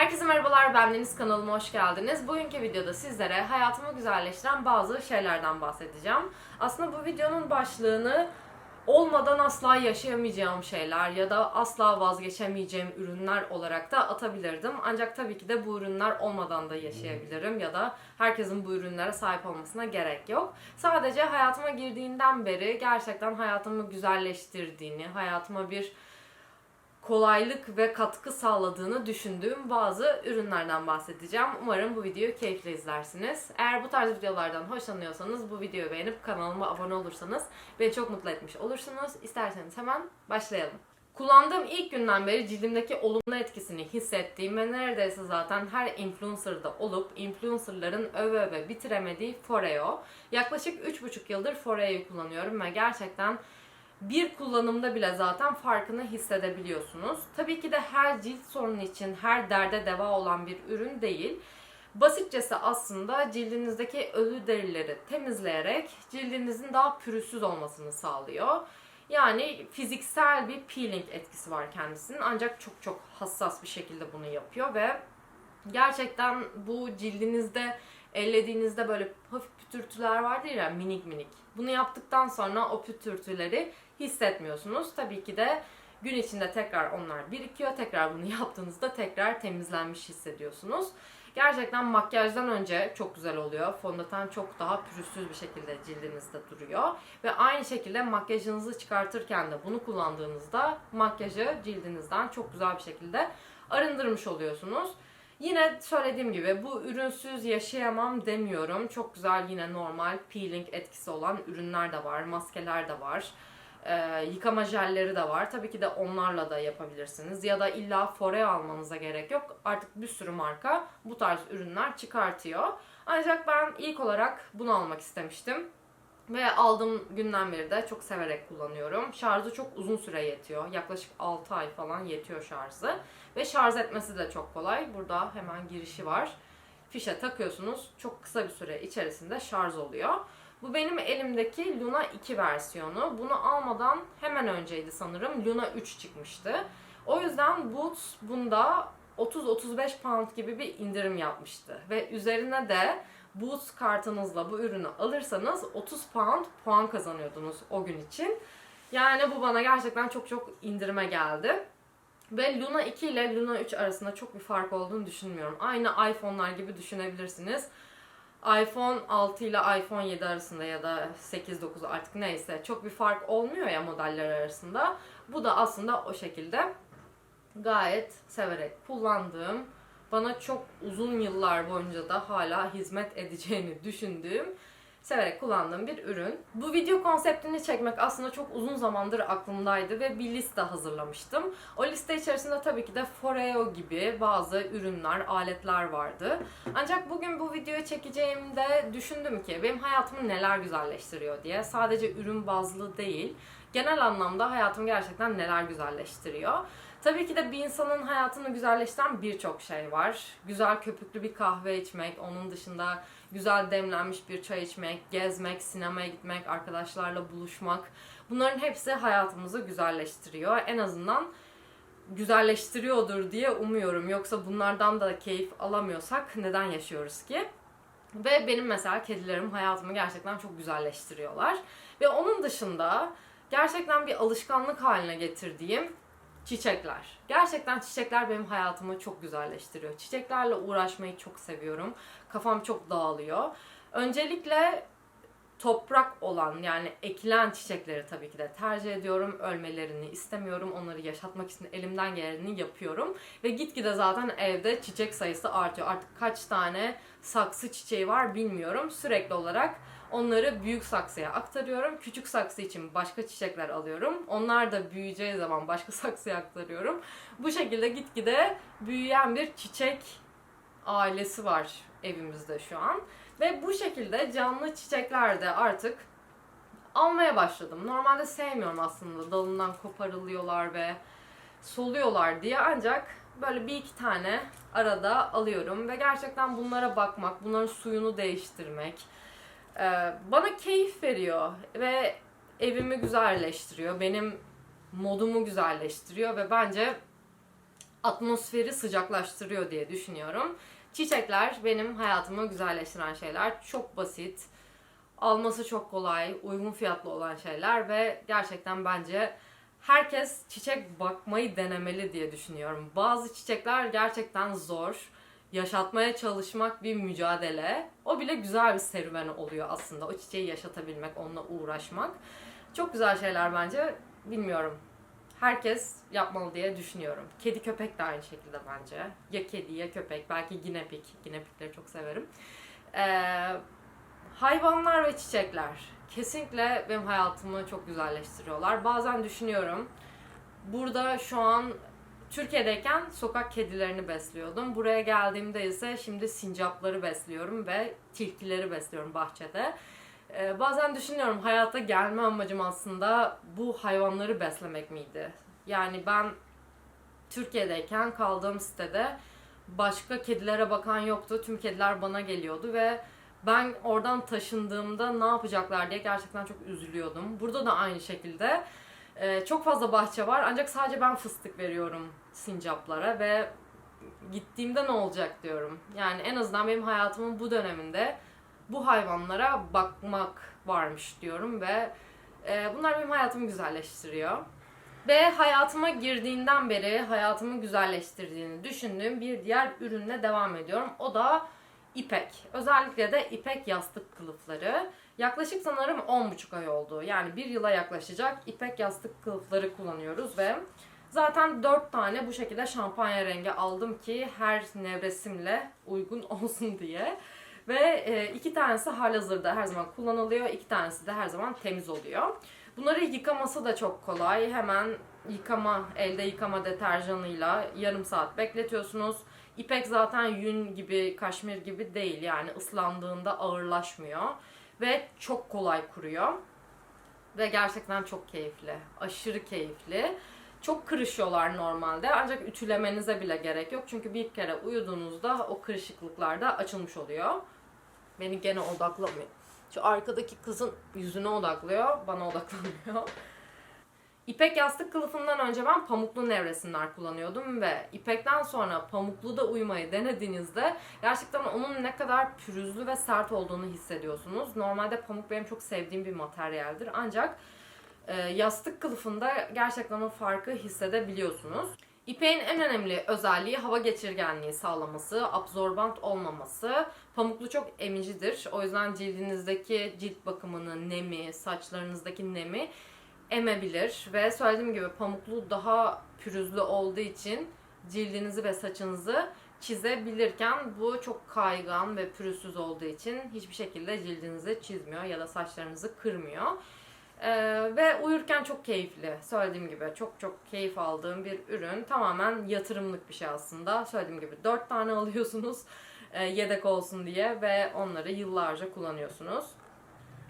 Herkese merhabalar, ben Deniz kanalıma hoş geldiniz. Bugünkü videoda sizlere hayatımı güzelleştiren bazı şeylerden bahsedeceğim. Aslında bu videonun başlığını olmadan asla yaşayamayacağım şeyler ya da asla vazgeçemeyeceğim ürünler olarak da atabilirdim. Ancak tabii ki de bu ürünler olmadan da yaşayabilirim ya da herkesin bu ürünlere sahip olmasına gerek yok. Sadece hayatıma girdiğinden beri gerçekten hayatımı güzelleştirdiğini, hayatıma bir kolaylık ve katkı sağladığını düşündüğüm bazı ürünlerden bahsedeceğim. Umarım bu videoyu keyifle izlersiniz. Eğer bu tarz videolardan hoşlanıyorsanız bu videoyu beğenip kanalıma abone olursanız beni çok mutlu etmiş olursunuz. İsterseniz hemen başlayalım. Kullandığım ilk günden beri cildimdeki olumlu etkisini hissettiğim ve neredeyse zaten her influencer'da olup influencer'ların öve öve bitiremediği Foreo. Yaklaşık 3,5 yıldır Foreo'yu kullanıyorum ve gerçekten bir kullanımda bile zaten farkını hissedebiliyorsunuz. Tabii ki de her cilt sorunu için her derde deva olan bir ürün değil. Basitçesi aslında cildinizdeki ölü derileri temizleyerek cildinizin daha pürüzsüz olmasını sağlıyor. Yani fiziksel bir peeling etkisi var kendisinin ancak çok çok hassas bir şekilde bunu yapıyor ve gerçekten bu cildinizde ellediğinizde böyle hafif pütürtüler vardır ya minik minik. Bunu yaptıktan sonra o pütürtüleri hissetmiyorsunuz. Tabii ki de gün içinde tekrar onlar birikiyor. Tekrar bunu yaptığınızda tekrar temizlenmiş hissediyorsunuz. Gerçekten makyajdan önce çok güzel oluyor. Fondöten çok daha pürüzsüz bir şekilde cildinizde duruyor. Ve aynı şekilde makyajınızı çıkartırken de bunu kullandığınızda makyajı cildinizden çok güzel bir şekilde arındırmış oluyorsunuz. Yine söylediğim gibi bu ürünsüz yaşayamam demiyorum. Çok güzel yine normal peeling etkisi olan ürünler de var, maskeler de var. Ee, yıkama jelleri de var. Tabii ki de onlarla da yapabilirsiniz. Ya da illa Foreo almanıza gerek yok. Artık bir sürü marka bu tarz ürünler çıkartıyor. Ancak ben ilk olarak bunu almak istemiştim. Ve aldığım günden beri de çok severek kullanıyorum. Şarjı çok uzun süre yetiyor. Yaklaşık 6 ay falan yetiyor şarjı. Ve şarj etmesi de çok kolay. Burada hemen girişi var. Fişe takıyorsunuz. Çok kısa bir süre içerisinde şarj oluyor. Bu benim elimdeki Luna 2 versiyonu. Bunu almadan hemen önceydi sanırım. Luna 3 çıkmıştı. O yüzden Boots bunda 30-35 pound gibi bir indirim yapmıştı. Ve üzerine de Boots kartınızla bu ürünü alırsanız 30 pound puan kazanıyordunuz o gün için. Yani bu bana gerçekten çok çok indirime geldi. Ve Luna 2 ile Luna 3 arasında çok bir fark olduğunu düşünmüyorum. Aynı iPhone'lar gibi düşünebilirsiniz. iPhone 6 ile iPhone 7 arasında ya da 8-9 artık neyse çok bir fark olmuyor ya modeller arasında. Bu da aslında o şekilde gayet severek kullandığım, bana çok uzun yıllar boyunca da hala hizmet edeceğini düşündüğüm severek kullandığım bir ürün. Bu video konseptini çekmek aslında çok uzun zamandır aklımdaydı ve bir liste hazırlamıştım. O liste içerisinde tabii ki de Foreo gibi bazı ürünler, aletler vardı. Ancak bugün bu videoyu çekeceğimde düşündüm ki benim hayatımı neler güzelleştiriyor diye. Sadece ürün bazlı değil, genel anlamda hayatımı gerçekten neler güzelleştiriyor. Tabii ki de bir insanın hayatını güzelleştiren birçok şey var. Güzel köpüklü bir kahve içmek, onun dışında güzel demlenmiş bir çay içmek, gezmek, sinemaya gitmek, arkadaşlarla buluşmak. Bunların hepsi hayatımızı güzelleştiriyor. En azından güzelleştiriyordur diye umuyorum. Yoksa bunlardan da keyif alamıyorsak neden yaşıyoruz ki? Ve benim mesela kedilerim hayatımı gerçekten çok güzelleştiriyorlar. Ve onun dışında gerçekten bir alışkanlık haline getirdiğim çiçekler. Gerçekten çiçekler benim hayatımı çok güzelleştiriyor. Çiçeklerle uğraşmayı çok seviyorum. Kafam çok dağılıyor. Öncelikle toprak olan yani ekilen çiçekleri tabii ki de tercih ediyorum. Ölmelerini istemiyorum. Onları yaşatmak için elimden geleni yapıyorum. Ve gitgide zaten evde çiçek sayısı artıyor. Artık kaç tane saksı çiçeği var bilmiyorum. Sürekli olarak Onları büyük saksıya aktarıyorum. Küçük saksı için başka çiçekler alıyorum. Onlar da büyüyeceği zaman başka saksıya aktarıyorum. Bu şekilde gitgide büyüyen bir çiçek ailesi var evimizde şu an. Ve bu şekilde canlı çiçekler de artık almaya başladım. Normalde sevmiyorum aslında dalından koparılıyorlar ve soluyorlar diye ancak böyle bir iki tane arada alıyorum ve gerçekten bunlara bakmak, bunların suyunu değiştirmek, bana keyif veriyor ve evimi güzelleştiriyor. Benim modumu güzelleştiriyor ve bence atmosferi sıcaklaştırıyor diye düşünüyorum. Çiçekler benim hayatımı güzelleştiren şeyler. Çok basit, alması çok kolay, uygun fiyatlı olan şeyler ve gerçekten bence herkes çiçek bakmayı denemeli diye düşünüyorum. Bazı çiçekler gerçekten zor. Yaşatmaya çalışmak bir mücadele. O bile güzel bir serüven oluyor aslında. O çiçeği yaşatabilmek, onunla uğraşmak. Çok güzel şeyler bence. Bilmiyorum. Herkes yapmalı diye düşünüyorum. Kedi köpek de aynı şekilde bence. Ya kedi ya köpek. Belki ginepik. Ginepikleri çok severim. Ee, hayvanlar ve çiçekler kesinlikle benim hayatımı çok güzelleştiriyorlar. Bazen düşünüyorum. Burada şu an Türkiye'deyken sokak kedilerini besliyordum. Buraya geldiğimde ise şimdi sincapları besliyorum ve tilkileri besliyorum bahçede. Ee, bazen düşünüyorum hayata gelme amacım aslında bu hayvanları beslemek miydi? Yani ben Türkiye'deyken kaldığım sitede başka kedilere bakan yoktu. Tüm kediler bana geliyordu ve ben oradan taşındığımda ne yapacaklar diye gerçekten çok üzülüyordum. Burada da aynı şekilde ee, çok fazla bahçe var ancak sadece ben fıstık veriyorum sincaplara ve gittiğimde ne olacak diyorum. Yani en azından benim hayatımın bu döneminde bu hayvanlara bakmak varmış diyorum ve e, bunlar benim hayatımı güzelleştiriyor. Ve hayatıma girdiğinden beri hayatımı güzelleştirdiğini düşündüğüm bir diğer ürünle devam ediyorum. O da ipek. Özellikle de ipek yastık kılıfları. Yaklaşık sanırım 10,5 ay oldu. Yani bir yıla yaklaşacak ipek yastık kılıfları kullanıyoruz ve zaten 4 tane bu şekilde şampanya rengi aldım ki her nevresimle uygun olsun diye. Ve e, iki tanesi halihazırda her zaman kullanılıyor. iki tanesi de her zaman temiz oluyor. Bunları yıkaması da çok kolay. Hemen yıkama, elde yıkama deterjanıyla yarım saat bekletiyorsunuz. İpek zaten yün gibi, kaşmir gibi değil. Yani ıslandığında ağırlaşmıyor. Ve çok kolay kuruyor. Ve gerçekten çok keyifli. Aşırı keyifli. Çok kırışıyorlar normalde ancak ütülemenize bile gerek yok. Çünkü bir kere uyuduğunuzda o kırışıklıklar da açılmış oluyor. Beni gene odaklamıyor. Şu arkadaki kızın yüzüne odaklıyor, bana odaklanmıyor. İpek yastık kılıfından önce ben pamuklu nevresimler kullanıyordum ve ipekten sonra pamuklu da uyumayı denediğinizde gerçekten onun ne kadar pürüzlü ve sert olduğunu hissediyorsunuz. Normalde pamuk benim çok sevdiğim bir materyaldir ancak yastık kılıfında gerçekten o farkı hissedebiliyorsunuz. İpeğin en önemli özelliği hava geçirgenliği sağlaması, absorbant olmaması. Pamuklu çok emicidir. O yüzden cildinizdeki cilt bakımını, nemi, saçlarınızdaki nemi emebilir ve söylediğim gibi pamuklu daha pürüzlü olduğu için cildinizi ve saçınızı çizebilirken bu çok kaygan ve pürüzsüz olduğu için hiçbir şekilde cildinizi çizmiyor ya da saçlarınızı kırmıyor. Ee, ve uyurken çok keyifli. Söylediğim gibi çok çok keyif aldığım bir ürün. Tamamen yatırımlık bir şey aslında. Söylediğim gibi 4 tane alıyorsunuz e, yedek olsun diye ve onları yıllarca kullanıyorsunuz.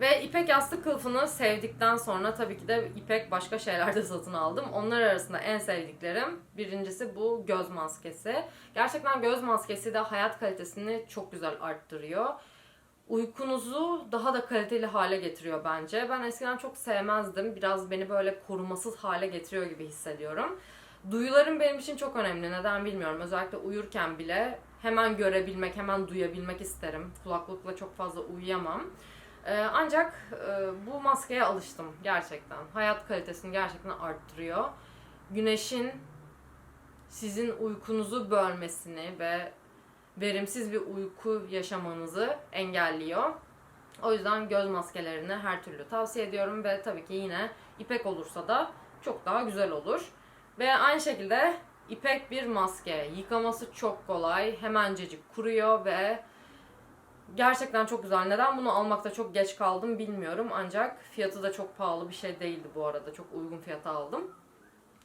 Ve ipek yastık kılıfını sevdikten sonra tabii ki de ipek başka şeyler de satın aldım. Onlar arasında en sevdiklerim birincisi bu göz maskesi. Gerçekten göz maskesi de hayat kalitesini çok güzel arttırıyor. Uykunuzu daha da kaliteli hale getiriyor bence. Ben eskiden çok sevmezdim. Biraz beni böyle korumasız hale getiriyor gibi hissediyorum. Duyularım benim için çok önemli. Neden bilmiyorum. Özellikle uyurken bile hemen görebilmek, hemen duyabilmek isterim. Kulaklıkla çok fazla uyuyamam. Ee, ancak e, bu maskeye alıştım gerçekten. Hayat kalitesini gerçekten arttırıyor. Güneşin sizin uykunuzu bölmesini ve verimsiz bir uyku yaşamanızı engelliyor. O yüzden göz maskelerini her türlü tavsiye ediyorum ve tabii ki yine ipek olursa da çok daha güzel olur. Ve aynı şekilde ipek bir maske. Yıkaması çok kolay. Hemencecik kuruyor ve gerçekten çok güzel. Neden bunu almakta çok geç kaldım bilmiyorum. Ancak fiyatı da çok pahalı bir şey değildi bu arada. Çok uygun fiyata aldım.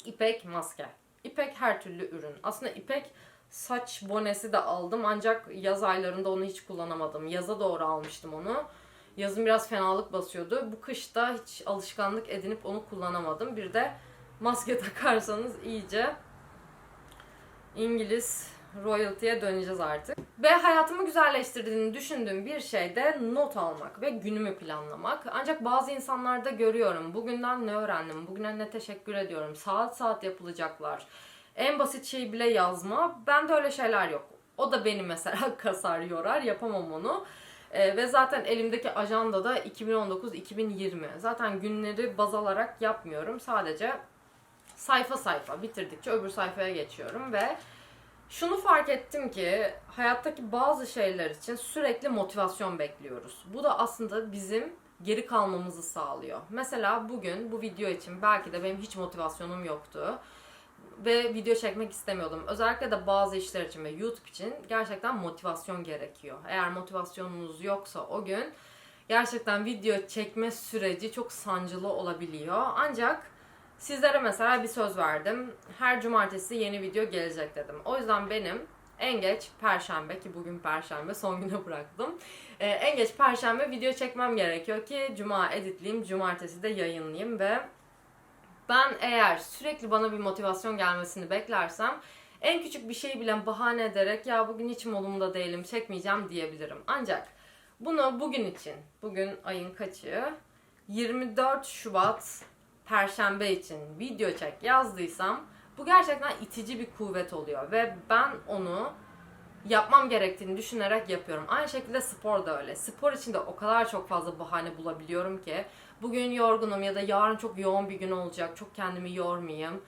İpek maske. İpek her türlü ürün. Aslında ipek saç bonesi de aldım ancak yaz aylarında onu hiç kullanamadım. Yaza doğru almıştım onu. Yazın biraz fenalık basıyordu. Bu kışta hiç alışkanlık edinip onu kullanamadım. Bir de maske takarsanız iyice İngiliz royalty'ye döneceğiz artık. Ve hayatımı güzelleştirdiğini düşündüğüm bir şey de not almak ve günümü planlamak. Ancak bazı insanlarda görüyorum. Bugünden ne öğrendim? Bugüne ne teşekkür ediyorum? Saat saat yapılacaklar. En basit şeyi bile yazma. Bende öyle şeyler yok. O da beni mesela kasar, yorar. Yapamam onu. Ee, ve zaten elimdeki ajanda da 2019-2020. Zaten günleri baz alarak yapmıyorum. Sadece sayfa sayfa bitirdikçe öbür sayfaya geçiyorum ve şunu fark ettim ki hayattaki bazı şeyler için sürekli motivasyon bekliyoruz. Bu da aslında bizim geri kalmamızı sağlıyor. Mesela bugün bu video için belki de benim hiç motivasyonum yoktu ve video çekmek istemiyordum. Özellikle de bazı işler için ve YouTube için gerçekten motivasyon gerekiyor. Eğer motivasyonunuz yoksa o gün gerçekten video çekme süreci çok sancılı olabiliyor. Ancak sizlere mesela bir söz verdim. Her cumartesi yeni video gelecek dedim. O yüzden benim en geç perşembe ki bugün perşembe son güne bıraktım. Ee, en geç perşembe video çekmem gerekiyor ki cuma editleyeyim, cumartesi de yayınlayayım ve ben eğer sürekli bana bir motivasyon gelmesini beklersem en küçük bir şeyi bile bahane ederek ya bugün hiç modumda değilim çekmeyeceğim diyebilirim. Ancak bunu bugün için, bugün ayın kaçı? 24 Şubat Perşembe için video çek yazdıysam bu gerçekten itici bir kuvvet oluyor ve ben onu yapmam gerektiğini düşünerek yapıyorum. Aynı şekilde spor da öyle. Spor için de o kadar çok fazla bahane bulabiliyorum ki bugün yorgunum ya da yarın çok yoğun bir gün olacak. Çok kendimi yormayayım.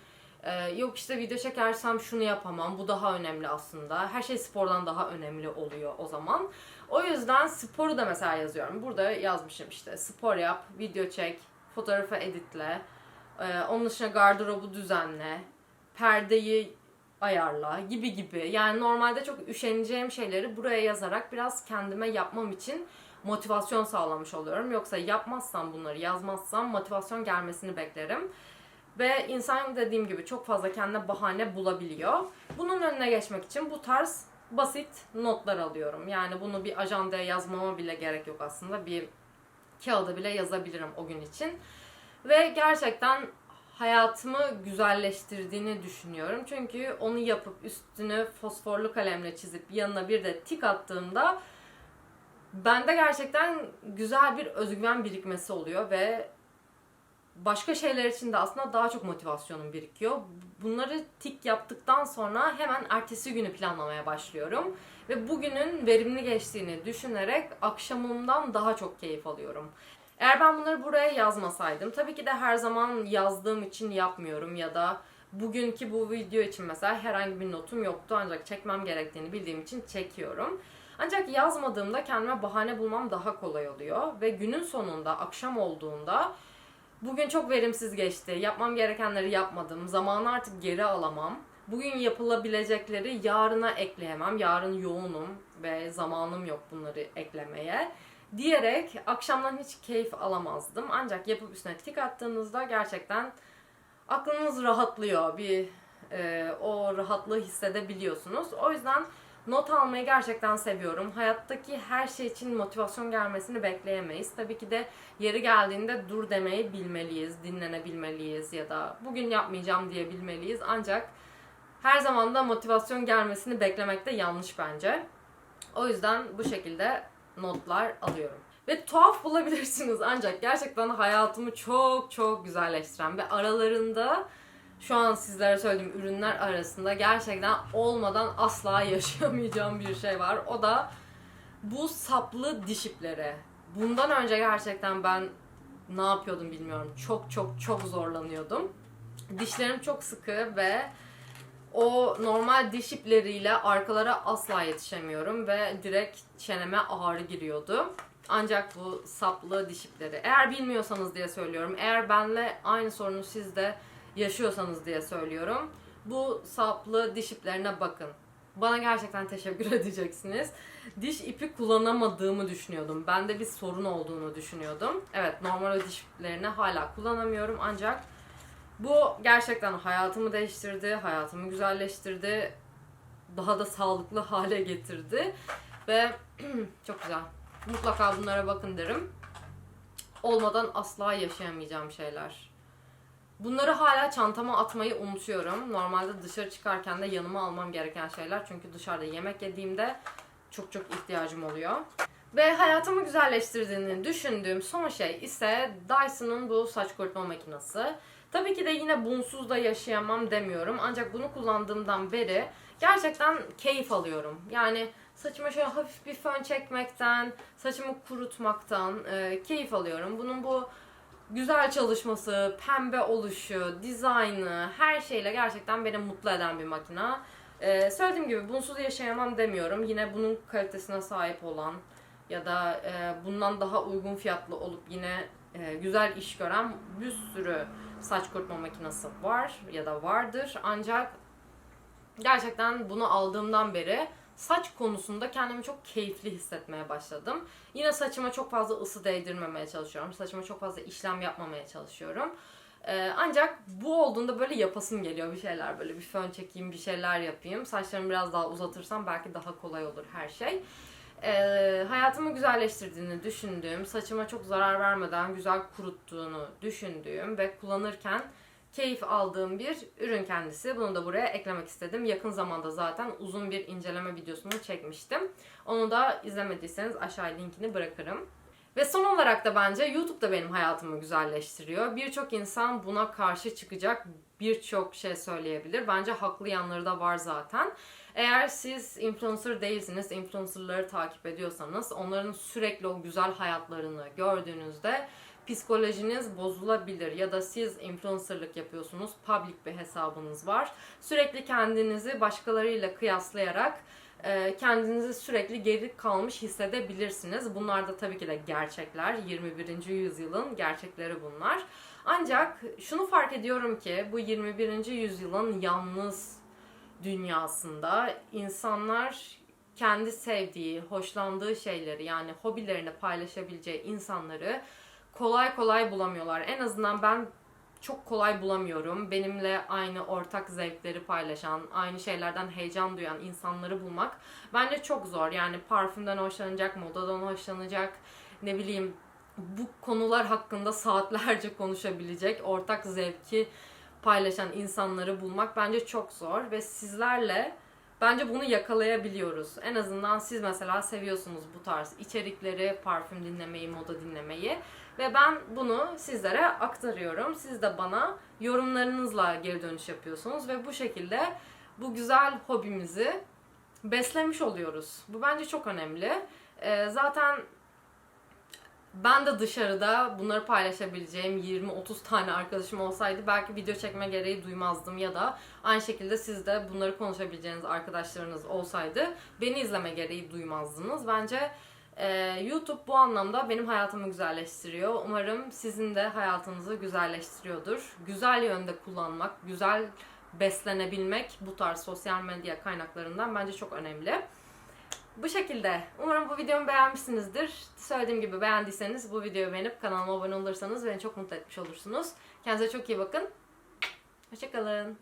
Ee, yok işte video çekersem şunu yapamam. Bu daha önemli aslında. Her şey spordan daha önemli oluyor o zaman. O yüzden sporu da mesela yazıyorum. Burada yazmışım işte spor yap, video çek, fotoğrafı editle. Ee, onun dışında gardırobu düzenle. Perdeyi ayarla gibi gibi. Yani normalde çok üşeneceğim şeyleri buraya yazarak biraz kendime yapmam için motivasyon sağlamış oluyorum. Yoksa yapmazsam bunları yazmazsam motivasyon gelmesini beklerim. Ve insan dediğim gibi çok fazla kendine bahane bulabiliyor. Bunun önüne geçmek için bu tarz basit notlar alıyorum. Yani bunu bir ajandaya yazmama bile gerek yok aslında. Bir kağıda bile yazabilirim o gün için. Ve gerçekten hayatımı güzelleştirdiğini düşünüyorum. Çünkü onu yapıp üstünü fosforlu kalemle çizip yanına bir de tik attığımda bende gerçekten güzel bir özgüven birikmesi oluyor ve başka şeyler için de aslında daha çok motivasyonum birikiyor. Bunları tik yaptıktan sonra hemen ertesi günü planlamaya başlıyorum. Ve bugünün verimli geçtiğini düşünerek akşamımdan daha çok keyif alıyorum. Eğer ben bunları buraya yazmasaydım, tabii ki de her zaman yazdığım için yapmıyorum ya da bugünkü bu video için mesela herhangi bir notum yoktu ancak çekmem gerektiğini bildiğim için çekiyorum. Ancak yazmadığımda kendime bahane bulmam daha kolay oluyor ve günün sonunda akşam olduğunda bugün çok verimsiz geçti, yapmam gerekenleri yapmadım, zamanı artık geri alamam. Bugün yapılabilecekleri yarına ekleyemem, yarın yoğunum ve zamanım yok bunları eklemeye diyerek akşamdan hiç keyif alamazdım. Ancak yapıp üstüne tik attığınızda gerçekten aklınız rahatlıyor. Bir e, o rahatlığı hissedebiliyorsunuz. O yüzden not almayı gerçekten seviyorum. Hayattaki her şey için motivasyon gelmesini bekleyemeyiz. Tabii ki de yeri geldiğinde dur demeyi bilmeliyiz, dinlenebilmeliyiz ya da bugün yapmayacağım diyebilmeliyiz. Ancak her zaman da motivasyon gelmesini beklemek de yanlış bence. O yüzden bu şekilde notlar alıyorum. Ve tuhaf bulabilirsiniz ancak gerçekten hayatımı çok çok güzelleştiren ve aralarında şu an sizlere söylediğim ürünler arasında gerçekten olmadan asla yaşayamayacağım bir şey var. O da bu saplı diş ipleri. Bundan önce gerçekten ben ne yapıyordum bilmiyorum. Çok çok çok zorlanıyordum. Dişlerim çok sıkı ve o normal diş ipleriyle arkalara asla yetişemiyorum ve direkt çeneme ağrı giriyordu. Ancak bu saplı diş ipleri. Eğer bilmiyorsanız diye söylüyorum. Eğer benle aynı sorunu siz de yaşıyorsanız diye söylüyorum. Bu saplı diş iplerine bakın. Bana gerçekten teşekkür edeceksiniz. Diş ipi kullanamadığımı düşünüyordum. Bende bir sorun olduğunu düşünüyordum. Evet normal o diş iplerini hala kullanamıyorum ancak bu gerçekten hayatımı değiştirdi, hayatımı güzelleştirdi. Daha da sağlıklı hale getirdi. Ve çok güzel. Mutlaka bunlara bakın derim. Olmadan asla yaşayamayacağım şeyler. Bunları hala çantama atmayı unutuyorum. Normalde dışarı çıkarken de yanıma almam gereken şeyler. Çünkü dışarıda yemek yediğimde çok çok ihtiyacım oluyor. Ve hayatımı güzelleştirdiğini düşündüğüm son şey ise Dyson'ın bu saç kurutma makinesi. Tabii ki de yine bunsuz da yaşayamam demiyorum. Ancak bunu kullandığımdan beri gerçekten keyif alıyorum. Yani saçıma şöyle hafif bir fön çekmekten, saçımı kurutmaktan e, keyif alıyorum. Bunun bu güzel çalışması, pembe oluşu, dizaynı, her şeyle gerçekten beni mutlu eden bir makina. Ee, söylediğim gibi bunsuz yaşayamam demiyorum. Yine bunun kalitesine sahip olan ya da e, bundan daha uygun fiyatlı olup yine e, güzel iş gören bir sürü saç kurutma makinesi var ya da vardır. Ancak gerçekten bunu aldığımdan beri saç konusunda kendimi çok keyifli hissetmeye başladım. Yine saçıma çok fazla ısı değdirmemeye çalışıyorum. Saçıma çok fazla işlem yapmamaya çalışıyorum. Ee, ancak bu olduğunda böyle yapasım geliyor bir şeyler böyle bir fön çekeyim bir şeyler yapayım. Saçlarımı biraz daha uzatırsam belki daha kolay olur her şey. Ee, hayatımı güzelleştirdiğini düşündüğüm, saçıma çok zarar vermeden güzel kuruttuğunu düşündüğüm ve kullanırken keyif aldığım bir ürün kendisi. Bunu da buraya eklemek istedim. Yakın zamanda zaten uzun bir inceleme videosunu çekmiştim. Onu da izlemediyseniz aşağıya linkini bırakırım. Ve son olarak da bence YouTube da benim hayatımı güzelleştiriyor. Birçok insan buna karşı çıkacak birçok şey söyleyebilir. Bence haklı yanları da var zaten. Eğer siz influencer değilsiniz, influencerları takip ediyorsanız onların sürekli o güzel hayatlarını gördüğünüzde psikolojiniz bozulabilir ya da siz influencerlık yapıyorsunuz, public bir hesabınız var. Sürekli kendinizi başkalarıyla kıyaslayarak e, kendinizi sürekli geri kalmış hissedebilirsiniz. Bunlar da tabii ki de gerçekler. 21. yüzyılın gerçekleri bunlar. Ancak şunu fark ediyorum ki bu 21. yüzyılın yalnız dünyasında insanlar kendi sevdiği, hoşlandığı şeyleri yani hobilerini paylaşabileceği insanları kolay kolay bulamıyorlar. En azından ben çok kolay bulamıyorum. Benimle aynı ortak zevkleri paylaşan, aynı şeylerden heyecan duyan insanları bulmak bence çok zor. Yani parfümden hoşlanacak, modadan hoşlanacak, ne bileyim bu konular hakkında saatlerce konuşabilecek, ortak zevki paylaşan insanları bulmak bence çok zor ve sizlerle bence bunu yakalayabiliyoruz. En azından siz mesela seviyorsunuz bu tarz içerikleri, parfüm dinlemeyi, moda dinlemeyi ve ben bunu sizlere aktarıyorum. Siz de bana yorumlarınızla geri dönüş yapıyorsunuz ve bu şekilde bu güzel hobimizi beslemiş oluyoruz. Bu bence çok önemli. Ee, zaten ben de dışarıda bunları paylaşabileceğim 20-30 tane arkadaşım olsaydı belki video çekme gereği duymazdım ya da aynı şekilde siz de bunları konuşabileceğiniz arkadaşlarınız olsaydı beni izleme gereği duymazdınız. Bence e, YouTube bu anlamda benim hayatımı güzelleştiriyor. Umarım sizin de hayatınızı güzelleştiriyordur. Güzel yönde kullanmak, güzel beslenebilmek bu tarz sosyal medya kaynaklarından bence çok önemli. Bu şekilde. Umarım bu videomu beğenmişsinizdir. Söylediğim gibi beğendiyseniz bu videoyu beğenip kanalıma abone olursanız beni çok mutlu etmiş olursunuz. Kendinize çok iyi bakın. Hoşçakalın.